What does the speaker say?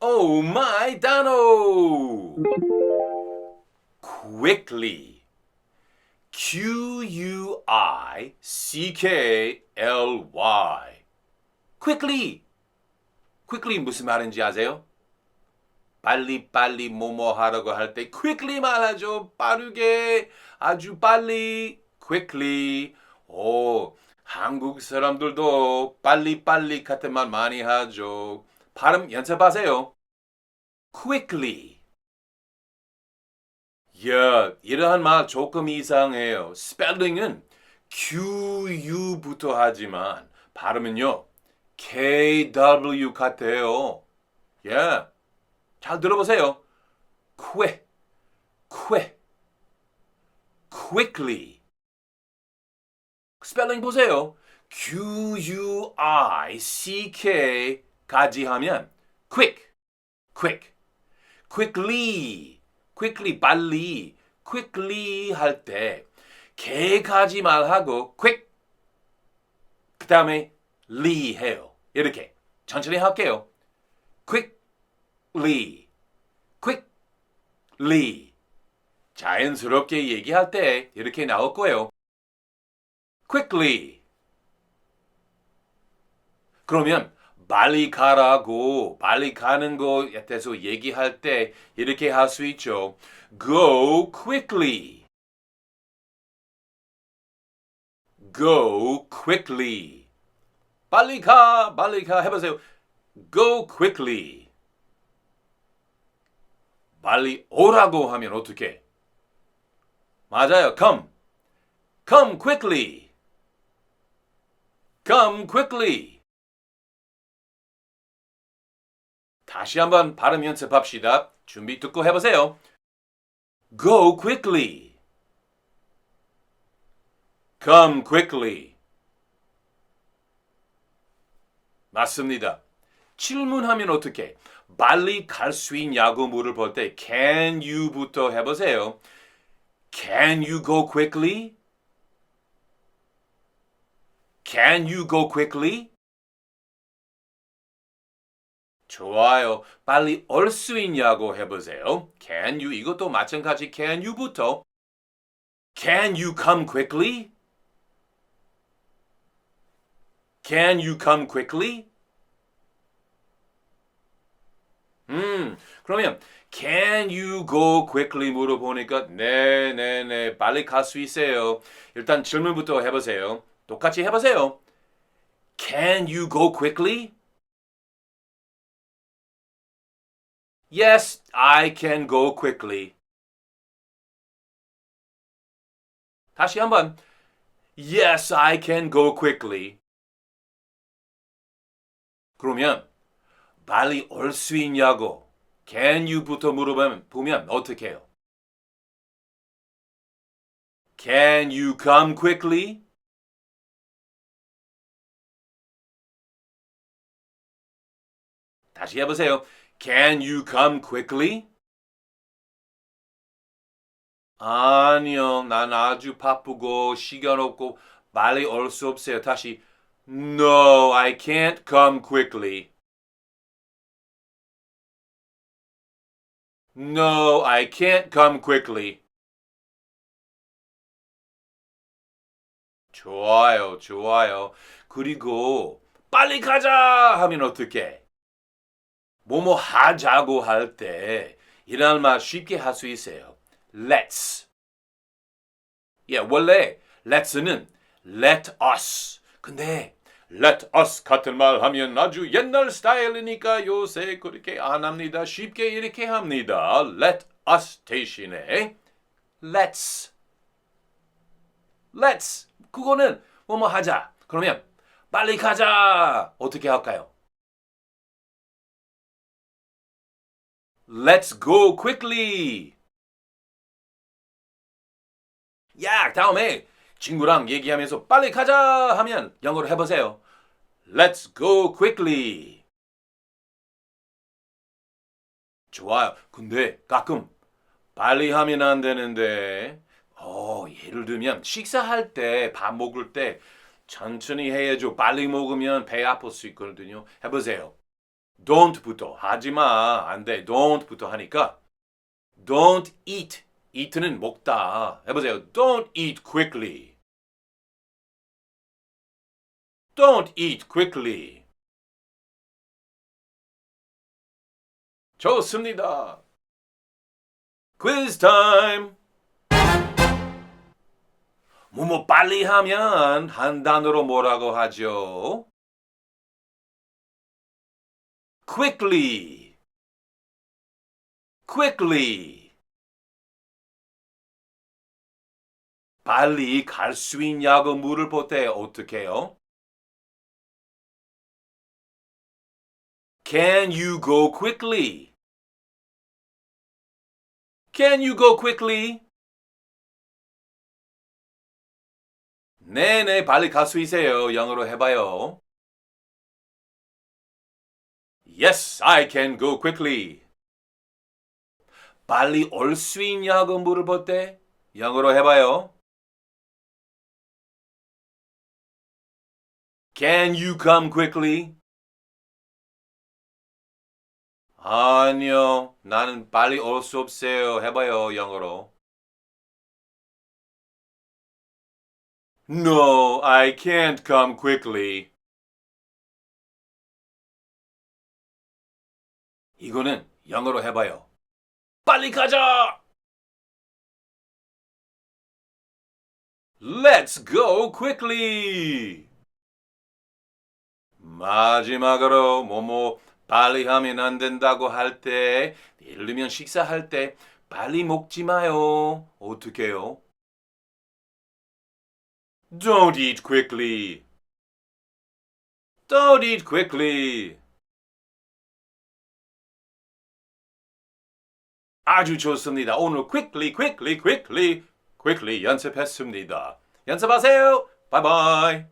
Oh my Dano! Quickly. Q U I C K L Y. Quickly. quickly 무슨 말인지 아세요? 빨리 빨리 뭐뭐 하라고 할 때 quickly 말하죠. 빠르게 아주 빨리 quickly. 오, 한국 사람들도 빨리 빨리 같은 말 많이 하죠. 발음 연습하세요. quickly. 야, 이러한 말 조금 이상해요. 스펠링은 QU부터 하지만 발음은요. KW 같아요. 예. 잘 들어보세요. quick, quick, quickly. 스펠링 보세요. Q-U-I-C-K 까지 하면 quick, quick, quickly, quickly 빨리, quickly 할 때 개까지 말하고 quick 그 다음에 리 해요. 이렇게 천천히 할게요. quickly, quickly 자연스럽게 얘기할 때 이렇게 나올 거예요. Quickly 그러면 빨리 가라고 빨리 가는 거에 대해서 얘기할 때 이렇게 할 수 있죠. Go quickly. Go quickly. 빨리 가, 빨리 가 해보세요. Go quickly. 빨리 오라고 하면 어떻게? 맞아요. Come. Come quickly. Come quickly. 다시 한번 발음 연습합시다. 준비 듣고 해보세요. Go quickly. Come quickly. 맞습니다. 질문하면 어떻게? 빨리 갈 수 있냐고 물어볼 때 can you부터 해보세요. Can you go quickly? Can you go quickly? 좋아요. 빨리 올 수 있냐고 해보세요. Can you 이것도 마찬가지 can you부터 Can you come quickly? Can you come quickly? 음, 그러면 Can you go quickly 물어보니까 네, 네, 네, 빨리 갈 수 있어요. 일단 질문부터 해보세요. 똑같이 해보세요. Can you go quickly? Yes, I can go quickly. 다시 한번. Yes, I can go quickly. 그러면 빨리 올 수 있냐고 can you부터 물어보면 보면 어떻게 해요? Can you come quickly? 다시 해보세요. Can you come quickly? 아니요, 난 아주 바쁘고 시간 없고 빨리 올 수 없어요. 다시 No, I can't come quickly. No, I can't come quickly. 좋아요, 좋아요. 그리고 빨리 가자 하면 어떻게? 뭐뭐 하자고 할 때 이런 말 쉽게 할 수 있어요. Let's. 예, 원래 let's는 let us. 근데 let us 같은 말 하면 아주 옛날 스타일이니까 요새 그렇게 안 합니다. 쉽게 이렇게 합니다. let us 대신에 let's. let's. 그거는 뭐뭐 하자. 그러면 빨리 가자. 어떻게 할까요? Let's go quickly. 야, 다음에 친구랑 얘기하면서 빨리 가자 하면 영어로 해보세요. Let's go quickly. 좋아요. 근데 가끔 빨리 하면 안 되는데, 어, 예를 들면 식사할 때, 밥 먹을 때 천천히 해야죠. 빨리 먹으면 배 아플 수 있거든요. 해보세요. Don't부터 하지마 안 돼. Don't부터 하니까 Don't eat. eat는 먹다. 해보세요. Don't eat quickly. Don't eat quickly. 좋습니다. quiz time. 뭐뭐 빨리 하면 한 단어로 뭐라고 하죠? Quickly. quickly. 빨리 갈 수 있냐고 물을 볼때 어떻게 해요? Can you go quickly? Can you go quickly? 네네, 빨리 갈 수 있어요. 영어로 해봐요. Yes, I can go quickly. 빨리 올 수 있냐고 물어볼 때 영어로 해봐요. Can you come quickly? 아니요, 나는 빨리 올 수 없어요. 해봐요, 영어로. No, I can't come quickly. 이거는 영어로 해봐요. 빨리 가자! Let's go quickly! 마지막으로 뭐뭐 빨리 하면 안 된다고 할 때, 예를 들면 식사할 때 빨리 먹지 마요. 어떻게 해요? Don't eat quickly. Don't eat quickly. 아주 좋습니다. 오늘 quickly, quickly, quickly, quickly 연습했습니다. 연습하세요. 바이바이.